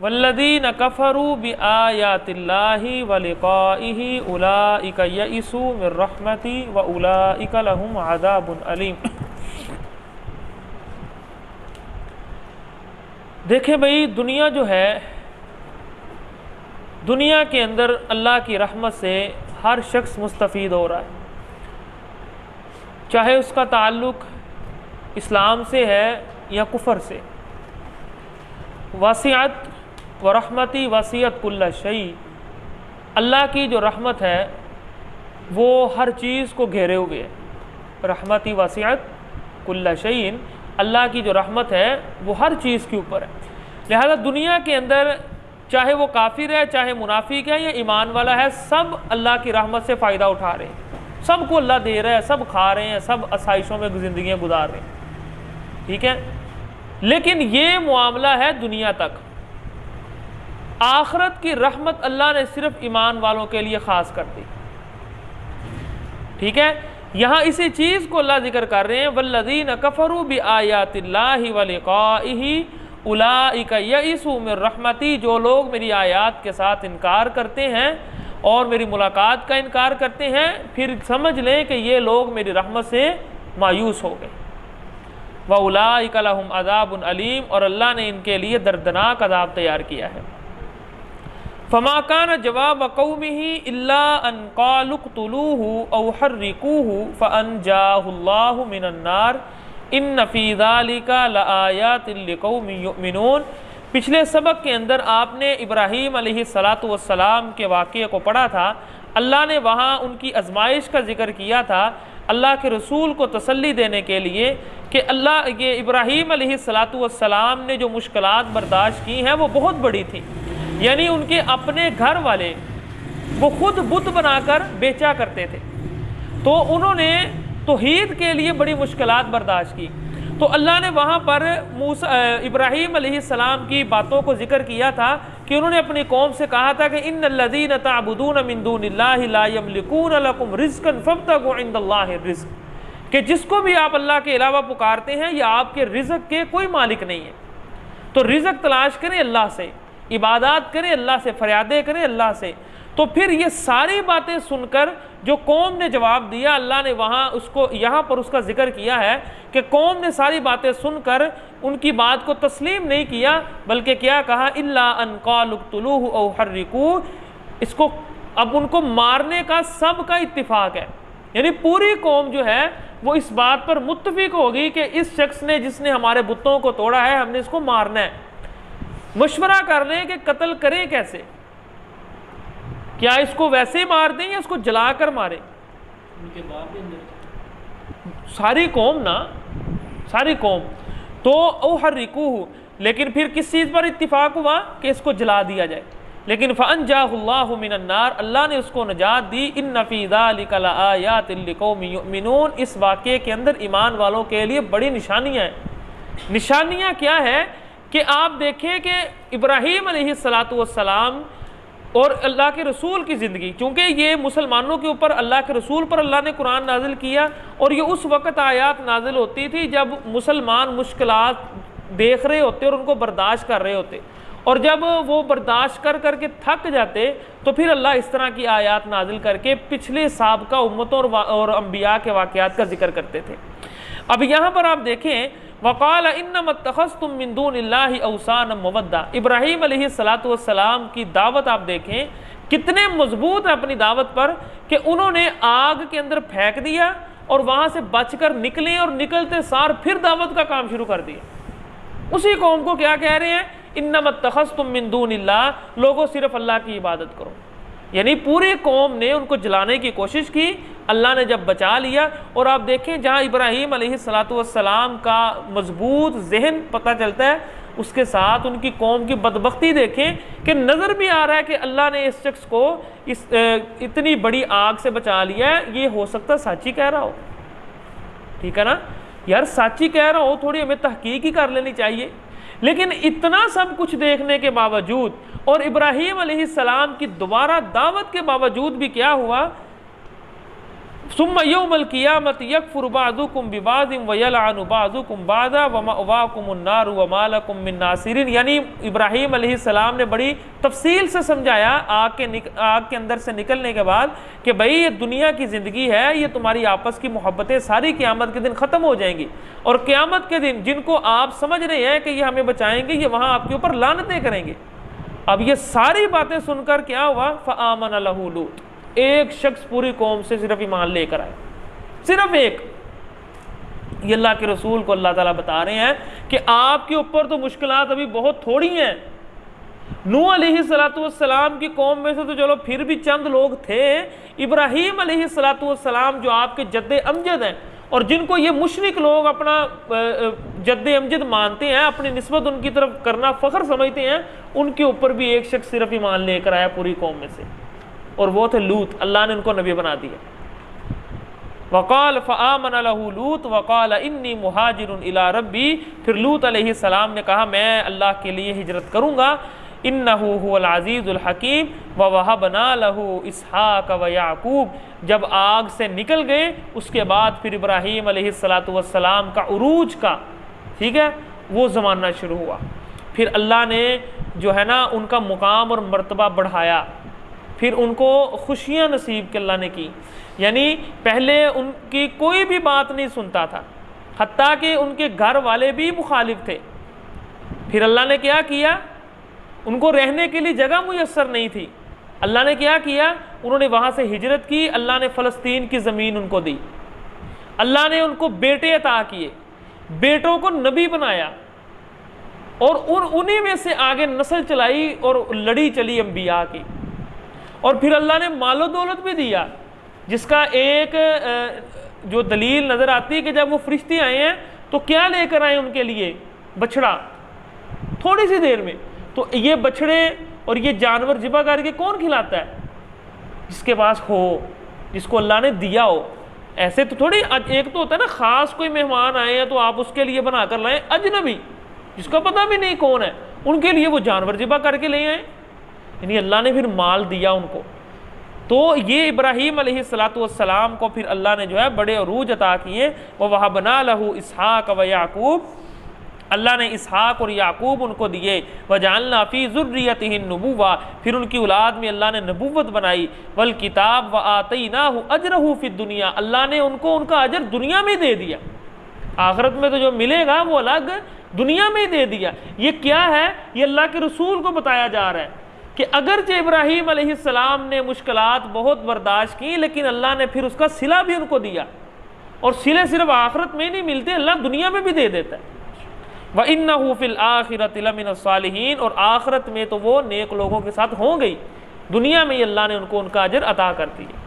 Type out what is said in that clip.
वल्लदीन कफरू बि आयातिल्लाहि व लिकाइहि उलाइका मिर रहमती व उलाइका लहुम अदाबुन अलीम। देखें भाई, दुनिया जो है, दुनिया के अंदर अल्लाह की रहमत से हर शख्स मुस्तफ़ हो रहा है। चाहे उसका ताल्लुक़ इस्लाम से है या कुफर से। वसीयत व रहमती वसीयत कुल्ला शई अल्लाह की जो रहमत है, वो हर चीज़ को घेरे हुए है। रहमती वसीयत कुल्ला शईन अल्लाह की जो रहमत है, वो हर चीज़ के ऊपर है। लिहाजा दुनिया के अंदर, चाहे वो काफिर है, चाहे मुनाफिक है, या ईमान वाला है, सब अल्लाह की रहमत से फ़ायदा उठा रहे हैं। सबको अल्लाह दे रहा है, सब खा रहे हैं, सब आसाइशों में ज़िंदगी गुजार रहे हैं। ठीक है? लेकिन ये मामला है दुनिया तक। आखरत की रहमत अल्लाह ने सिर्फ़ ईमान वालों के लिए ख़ास कर दी। ठीक है? यहाँ इसी चीज़ को अल्लाह ज़िक्र कर रहे हैं वल्लदीन कफरू भी आयातिल्लाहि वलिकाइहि उलाइका यईसु मिर रहमती, जो लोग मेरी आयात के साथ इनकार करते हैं और मेरी मुलाकात का इनकार करते हैं, फिर समझ लें कि ये लोग मेरी रहमत से मायूस हो गए। व उलाइकलहम अदाब अलीम, और अल्लाह ने इनके लिए दर्दनाक अदाब तैयार किया है। फ़माकान जवाब कौम ही अनकालुकतलूहू फ़न जाहुल्लामिनन्नार इन नफ़ीज़ाली का लायातमिन पिछले सबक के अंदर आपने इब्राहीम सलाम के वाक़े को पढ़ा था। अल्लाह ने वहाँ उनकी आजमाइश का ज़िक्र किया था। अल्लाह के रसूल को तसल्ली देने के लिए कि अल्लाह ये इब्राहीम सलाम ने जो मुश्किल बर्दाश्त की हैं, वो बहुत बड़ी थी। यानी उनके अपने घर वाले वो खुद बुत बनाकर बेचा करते थे। तो उन्होंने तोहीद के लिए बड़ी मुश्किल बर्दाश्त की। तो अल्लाह ने वहाँ पर मूसा इब्राहीम सलाम की बातों को ज़िक्र किया था कि उन्होंने अपनी कौम से कहा था कि इन लदीन ताबुदून मिंदून लकुम रिज्कन फ़ब्तगुल्ला रिज्क। कि जिसको भी आप अल्लाह के अलावा पुकारते हैं, या आपके रिज़क के कोई मालिक नहीं है। तो रिज़क तलाश करें अल्लाह से। इबादत करें, अल्लाह से फरियादें करें, अल्लाह से। तो फिर ये सारी बातें सुनकर जो कौम ने जवाब दिया, अल्लाह ने वहाँ उसको, यहाँ पर उसका ज़िक्र किया है कि कौम ने सारी बातें सुनकर उनकी बात को तस्लीम नहीं किया, बल्कि क्या कहा? इल्ला अनकालुकतलूह इसको, अब उनको मारने का सब का इत्तिफाक है। यानी पूरी कौम जो है, वो इस बात पर मुतफिक होगी कि इस शख्स ने, जिसने हमारे बुतों को तोड़ा है, हमने इसको मारना है। मशवरा कर रहे हैं कि कत्ल करें कैसे? क्या इसको वैसे ही मार दें या इसको जलाकर मारें? उनके सारी कौम ना सारी कौम। तो ओ हर रिकू लेकिन फिर किस चीज़ पर इत्तिफाक हुआ कि इसको जला दिया जाए? लेकिन फ़न जामिनन्नार अल्लाह ने उसको नजात दी इन नफ़ीदायातमिन इस वाक़े के अंदर ईमान वालों के लिए बड़ी निशानियाँ हैं। निशानियाँ क्या है? कि आप देखें कि इब्राहीम सलाम और अल्लाह के रसूल की ज़िंदगी चूँकि ये मुसलमानों के ऊपर अल्लाह के रसूल पर अल्लाह ने कुरान नाजिल किया और ये उस वक़्त आयात नाजिल होती थी जब मुसलमान मुश्किल देख रहे होते और उनको बर्दाश्त कर रहे होते। और जब वो बर्दाश्त कर करके थक जाते तो फिर अल्लाह इस तरह की आयात नाजिल करके पिछले सबका उम्मतों और, और अम्बिया के वाक़ात का ज़िक्र करते थे। अब यहाँ पर आप देखें, वक़ाल इन्नमतखस तुम अवसान मवद्दा। इब्राहीम सलाम की दावत आप देखें, कितने मज़बूत है अपनी दावत पर कि उन्होंने आग के अंदर फेंक दिया और वहाँ से बचकर निकले और निकलते सार फिर दावत का काम शुरू कर दिया। उसी कौम को क्या कह रहे हैं? इन्नमत तखस तुम मिंदून लोगों, सिर्फ़ अल्लाह की इबादत करो। यानी पूरी कौम ने उनको जलाने की कोशिश की अल्लाह ने जब बचा लिया और आप देखें जहाँ इब्राहीम सलाम का मज़बूत जहन पता चलता है, उसके साथ उनकी कौम की बदबख्ती देखें कि नज़र भी आ रहा है कि अल्लाह ने इस शख्स को इस इतनी बड़ी आग से बचा लिया है, ये हो सकता साची कह रहा हो। ठीक है ना? यार साची कह रहा हो, थोड़ी हमें तहकीक ही कर लेनी चाहिए। लेकिन इतना सब कुछ देखने के बावजूद और इब्राहीम सलाम की दोबारा दावत के बावजूद भी क्या हुआ? नासिरिन। यानी अलैहिस्सलाम ने बड़ी तफसील से समझाया आग के निक, आग के अंदर से निकलने के बाद कि भाई ये दुनिया की ज़िंदगी है ये तुम्हारी आपस की मोहब्बतें सारी क़्यामत के दिन ख़त्म हो जाएँगी। और क़्यामत के दिन जिनको आप समझ रहे हैं कि ये हमें बचाएँगे ये वहाँ आपके ऊपर लानतें करेंगे। अब ये सारी बातें सुनकर क्या हुआ? फ़ामन लहू लूत। एक शख्स पूरी कौम से सिर्फ़ ईमान लेकर आए। सिर्फ़ एक। ये अल्लाह के रसूल को अल्लाह ताला बता रहे हैं कि आपके ऊपर तो मुश्किल अभी बहुत थोड़ी हैं। नू सलाम की कौम में से तो चलो फिर भी चंद लोग थे। इब्राहिम सलाम जो आपके जद्द अमजद हैं और जिनको ये मुशरक लोग अपना जद्द अमजद मानते हैं, अपनी नस्बत उनकी तरफ़ करना फ़ख्र समझते हैं, उनके ऊपर भी एक शख्स सिर्फ़ ईमान लेकर आया पूरी कौम में से। और वो थे लूत, अल्लाह ने उनको नबी बना दिया। वक़ाल फ़ामन लूत, वक़ाल इन्नी महाजिर इला रबी फिर लूत सलाम ने कहा, मैं अल्लाह के लिए हिजरत करूँगा। इन व वह बना लहू इसहाक व याकूब। जब आग से निकल गए, उसके बाद फिर इब्राहीम सलाम का उरूज का, ठीक है, वो ज़माना शुरू हुआ। फिर अल्लाह ने जो है ना, उनका मुकाम और मरतबा बढ़ाया। फिर उनको खुशियाँ नसीब के अल्लाह ने की। यानी पहले उनकी कोई भी बात नहीं सुनता था। हती कि उनके घर वाले भी मुखालिफ थे। फिर अल्लाह ने क्या किया? उनको रहने के लिए जगह मुयसर नहीं थी। अल्लाह ने क्या किया? उन्होंने वहाँ से हिजरत की। अल्लाह ने फ़लस्तीन की ज़मीन उनको दी। अल्लाह ने उनको बेटे अता किए। बेटों को नबी बनाया। और उन, उन्हीं में से आगे नस्ल चलाई और लड़ी चली अम्बिया की। और फिर अल्लाह ने मालो दौलत भी दिया, जिसका एक जो दलील नज़र आती है कि जब वो फरिश्ते आए हैं तो क्या लेकर आए उनके लिए? बछड़ा। थोड़ी सी देर में। तो ये बछड़े और ये जानवर जिबा करके कौन खिलाता है? जिसके पास हो, जिसको अल्लाह ने दिया हो। ऐसे तो थोड़ी एक तो होता है ना, ख़ास कोई मेहमान आए हैं तो आप उसके लिए बना कर लाए, अजनबी, जिसका पता भी नहीं कौन है, उनके लिए वो जानवर जिबा करके ले आए। यानी अल्लाह ने फिर माल दिया उनको। तो ये इब्राहीम सलाम को फिर अल्लाह ने जो है बड़े अरूज अता किए, वह वह बना लहू इसहाक व याकूब। अल्लाह ने इसहाक और याकूब उनको दिए व जानना फ़ी ज़ुर्रियत नबूवा। फिर उनकी औलाद में अल्लाह ने नबूवत बनाई, वल किताब व आती ना अजरहू फिर दुनिया। अल्लाह ने उनको उनका अजर दुनिया में दे दिया। आखरत में तो जो मिलेगा वो अलग दुनिया में ही दे दिया। ये क्या है? ये अल्लाह के रसूल को बताया जा रहा है। कि अगरचे इब्राहिम सलाम ने मुश्किल बहुत बर्दाश्त की, लेकिन अल्लाह ने फिर उसका सिला भी उनको दिया। और सिले सिर्फ़ आखरत में नहीं मिलते, अल्लाह दुनिया में भी दे देता है। व इन फिल आखिरत सालहीन, और आखरत में तो वो नेक लोगों के साथ हो। गई दुनिया में ही अल्लाह ने उनको उनका अजर अता कर दिया।